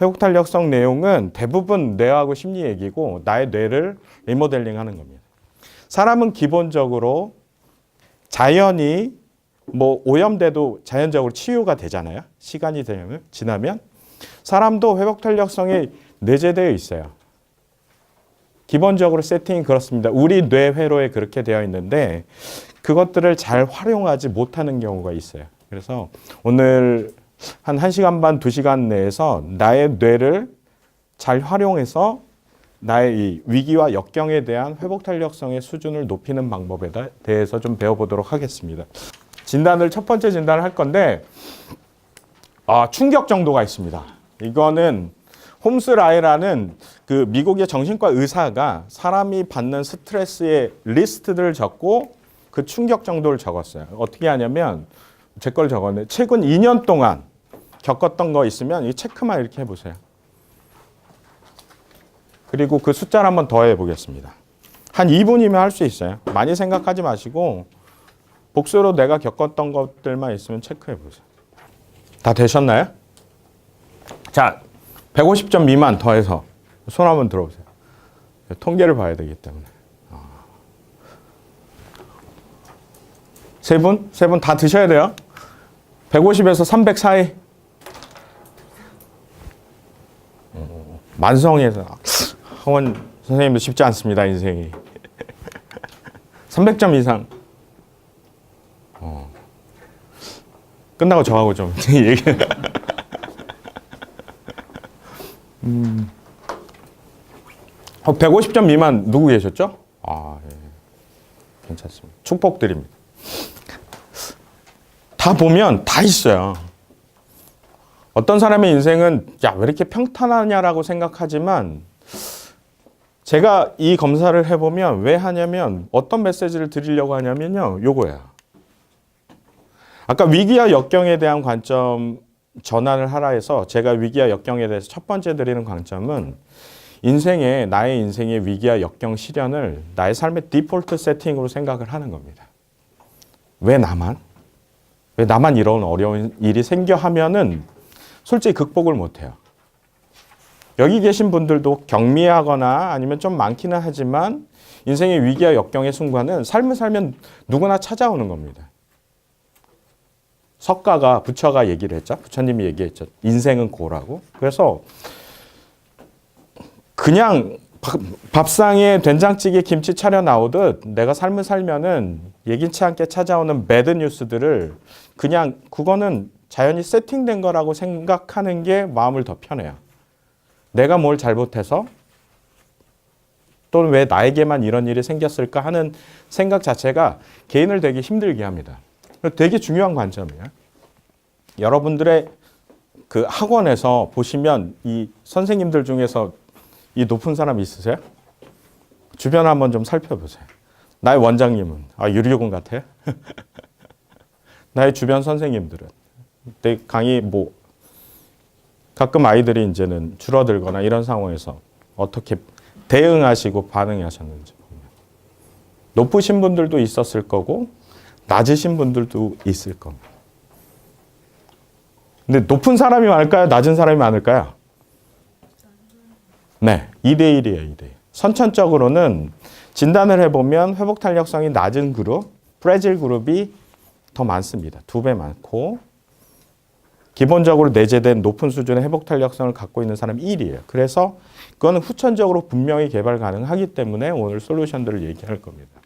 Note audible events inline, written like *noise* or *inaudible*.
회복 탄력성 내용은 대부분 뇌하고 심리 얘기고 나의 뇌를 리모델링 하는 겁니다. 사람은 기본적으로 자연이 뭐 오염돼도 자연적으로 치유가 되잖아요. 시간이 되면 지나면 사람도 회복 탄력성이 내재되어 있어요. 기본적으로 세팅이 그렇습니다. 우리 뇌 회로에 그렇게 되어 있는데 그것들을 잘 활용하지 못하는 경우가 있어요. 그래서 오늘 한 1시간 반, 2시간 내에서 나의 뇌를 잘 활용해서 나의 이 위기와 역경에 대한 회복 탄력성의 수준을 높이는 방법에 다- 대해서 좀 배워보도록 하겠습니다. 진단을 첫 번째 진단을 할 건데 아, 충격 정도가 있습니다. 이거는 홈스 라이라는 그 미국의 정신과 의사가 사람이 받는 스트레스의 리스트들을 적고 그 충격 정도를 적었어요. 어떻게 하냐면 제 걸 적었는데 최근 2년 동안 겪었던 거 있으면 이 체크만 이렇게 해보세요. 그리고 그 숫자를 한번 더 해보겠습니다. 한 2분이면 할 수 있어요. 많이 생각하지 마시고 복수로 내가 겪었던 것들만 있으면 체크해 보세요. 다 되셨나요? 자, 150점 미만 더해서 손 한번 들어보세요. 통계를 봐야 되기 때문에. 아. 세 분? 세 분 다 드셔야 돼요. 150에서 300 사이. 어, 만성에서 하원 선생님도 쉽지 않습니다, 인생이. *laughs* 300점 이상. 어. 끝나고 저하고 좀 *laughs* 얘기. 음. 어, 150점 미만 누구 계셨죠? 아, 예. 괜찮습니다. 축복드립니다. 다 보면 다 있어요. 어떤 사람의 인생은 야, 왜 이렇게 평탄하냐라고 생각하지만 제가 이 검사를 해보면 왜 하냐면 어떤 메시지를 드리려고 하냐면요. 요거야. 아까 위기와 역경에 대한 관점 전환을 하라 해서 제가 위기와 역경에 대해서 첫 번째 드리는 관점은 인생의 나의 인생의 위기와 역경 시련을 나의 삶의 디폴트 세팅으로 생각을 하는 겁니다. 왜 나만? 왜 나만 이런 어려운 일이 생겨 하면은 솔직히 극복을 못 해요. 여기 계신 분들도 경미하거나 아니면 좀 많기는 하지만 인생의 위기와 역경의 순간은 삶을 살면 누구나 찾아오는 겁니다. 석가가 부처가 얘기를 했죠. 부처님이 얘기했죠. 인생은 고라고. 그래서 그냥 밥- 밥상에 된장찌개 김치 차려 나오듯 내가 삶을 살면은 예기치 않게 찾아오는 배드 뉴스들을 그냥 그거는 자연히 세팅된 거라고 생각하는 게 마음을 더 편해요. 내가 뭘 잘못해서 또는 왜 나에게만 이런 일이 생겼을까 하는 생각 자체가 개인을 되게 힘들게 합니다. 되게 중요한 관점이에요. 여러분들의 그 학원에서 보시면 이 선생님들 중에서 이 높은 사람 있으세요? 주변 한번 좀 살펴보세요. 나의 원장님은 아 유리군 같아요. *laughs* 나의 주변 선생님들은 내 강의 뭐 가끔 아이들이 이제는 줄어들거나 이런 상황에서 어떻게 대응하시고 반응하셨는지 보면 높으신 분들도 있었을 거고 낮으신 분들도 있을 겁니다. 근데 높은 사람이 많을까요? 낮은 사람이 많을까요? 네, 2대 1이에요, 2대 1. 선천적으로는 진단을 해보면 회복 탄력성이 낮은 그룹, 프레질 그룹이 더 많습니다. 두 배 많고, 기본적으로 내재된 높은 수준의 회복 탄력성을 갖고 있는 사람이 1이에요. 그래서 그거는 후천적으로 분명히 개발 가능하기 때문에 오늘 솔루션들을 얘기할 겁니다.